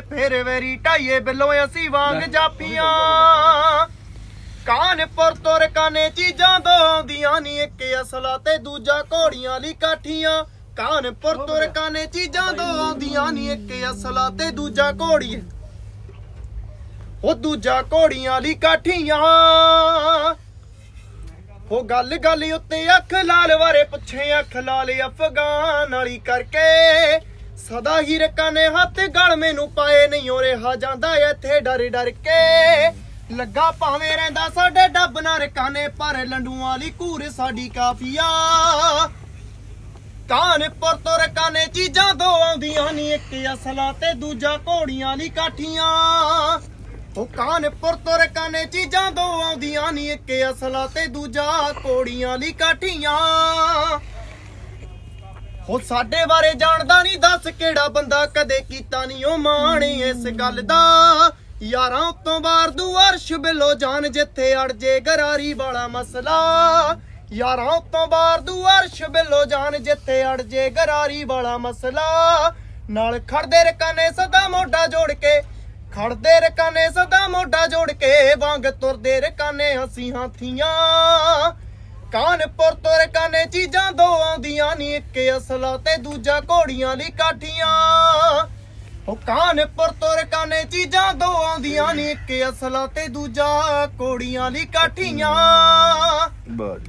ਫਿਰ ਵੈਰੀ ਢਾਈਏ ਬਿੱਲੋਂ ਅਸੀਂ ਵਾਂਗ ਜਾਪੀਆਂ। ਕਾਨਪੁਰ ਤੁਰ ਕਾਨੇ ਚੀਜ਼ਾਂ ਦੋ ਆਉਂਦੀਆਂ ਨਹੀਂ ਇੱਕ ਅਸਲਾ ਤੇ ਦੂਜਾ ਘੋੜੀਆਂ ਲਈ ਕਾਠੀਆਂ। ਕਾਨਪੁਰ ਤੁਰ ਕਾਨੇ ਚੀਜ਼ਾਂ ਦੋ ਆਉਂਦੀਆਂ ਨਹੀਂ ਇੱਕ ਅਸਲਾ ਤੇ ਦੂਜਾ ਘੋੜੀ ਉਹ ਦੂਜਾ ਘੋੜੀਆਂ ਲਈ ਕਾਠੀਆਂ। ਉਹ ਗੱਲ ਗੱਲ ਉੱਤੇ ਅੱਖ ਲਾਲ ਵਾਰੇ ਪੁੱਛੇ ਅੱਖ ਲਾਲ ਅਫਗਾਨ ਵਾਲੀ ਕਰਕੇ। ਸਦਾ ਹੀ ਰਕਾਂ ਨੇ ਹੱਥ ਗਲ ਮੈਨੂੰ ਪਾਏ, ਨਹੀਂ ਹੋ ਰਿਹਾ ਜਾਂਦਾ ਇੱਥੇ ਡਰ ਡਰ ਕੇ। ਲੱਗਾ ਭਾਵੇਂ ਰਹਿੰਦਾ ਸਾਡੇ ਡੱਬ ਨਾ ਰਕਾਨੇ ਪਰ ਲੰਡੂਆਂ ਵਾਲੀ ਘੂਰ ਸਾਡੀ ਕਾਫੀਆ। ਕਾਨਪੁਰ ਤੋਂ ਰਕਾਨੇ ਚੀਜ਼ਾਂ ਦੋ ਆਉਂਦੀਆਂ ਨਹੀਂ ਇੱਕ ਅਸਲਾ ਤੇ ਦੂਜਾ ਘੋੜੀਆਂ ਲਈ ਕਾਠੀਆਂ। ਉਹ ਕਾਨਪੁਰ ਤੋਂ ਰਕਾਨੇ ਚੀਜ਼ਾਂ ਦੋ ਆਉਂਦੀਆਂ ਨਹੀਂ ਇੱਕ ਅਸਲਾ ਤੇ ਦੂਜਾ ਘੋੜੀਆਂ ਲਈ ਕਾਠੀਆਂ। ਉਹ ਸਾਡੇ ਬਾਰੇ ਜਾਣਦਾ ਨਹੀਂ, ਦੱਸ ਕਿਹੜਾ ਬੰਦਾ ਕਦੇ ਕੀਤਾ ਨਹੀਂ ਉਹ ਮਾਣੀ ਇਸ ਗੱਲ ਦਾ। ਯਾਰਾਂ ਉਤੋਂ ਬਾਹਰ ਦੂ ਅਰਸ਼ ਬਿਲੋ ਜਾਨ, ਜਿੱਥੇ ਅੜ ਜੇ ਗਰਾਰੀ ਵਾਲਾ ਮਸਲਾ। ਯਾਰਾਂ ਉਤੋਂ ਬਾਰ ਦੂ ਅਰਸ਼ ਬਿਲੋ ਜਾਨ, ਜਿੱਥੇ ਅੜ ਜੇ ਗਰਾਰੀ ਵਾਲਾ ਮਸਲਾ। ਨਾਲ ਖੜਦੇ ਰਕਾਨੇ ਸਦਾ ਮੋਢਾ ਜੋੜ ਕੇ, ਖੜਦੇ ਰਕਾਨੇ ਸਦਾ ਮੋਢਾ ਜੋੜ ਕੇ, ਵਾਂਗ ਤੁਰਦੇ ਰਕਾਨੇ ਅਸੀਂ ਹਾਥੀਆਂ। ਕਾਨਪੁਰ ਤੋਂ ਰਕਾਨੇ ਚੀਜ਼ਾਂ ਦੋ ਆਉਂਦੀਆਂ ਨਹੀਂ ਇੱਕ ਅਸਲਾ ਤੇ ਦੂਜਾ ਘੋੜੀਆਂ ਲਈ ਕਾਠੀਆਂ। ਉਹ ਕਾਨਪੁਰ ਤੋਂ ਰਕਾਨੇ ਚੀਜ਼ਾਂ ਦੋ ਆਉਂਦੀਆਂ ਨਹੀਂ ਇੱਕ ਅਸਲਾ ਤੇ ਦੂਜਾ ਘੋੜੀਆਂ ਲਈ ਕਾਠੀਆਂ। ਬਸ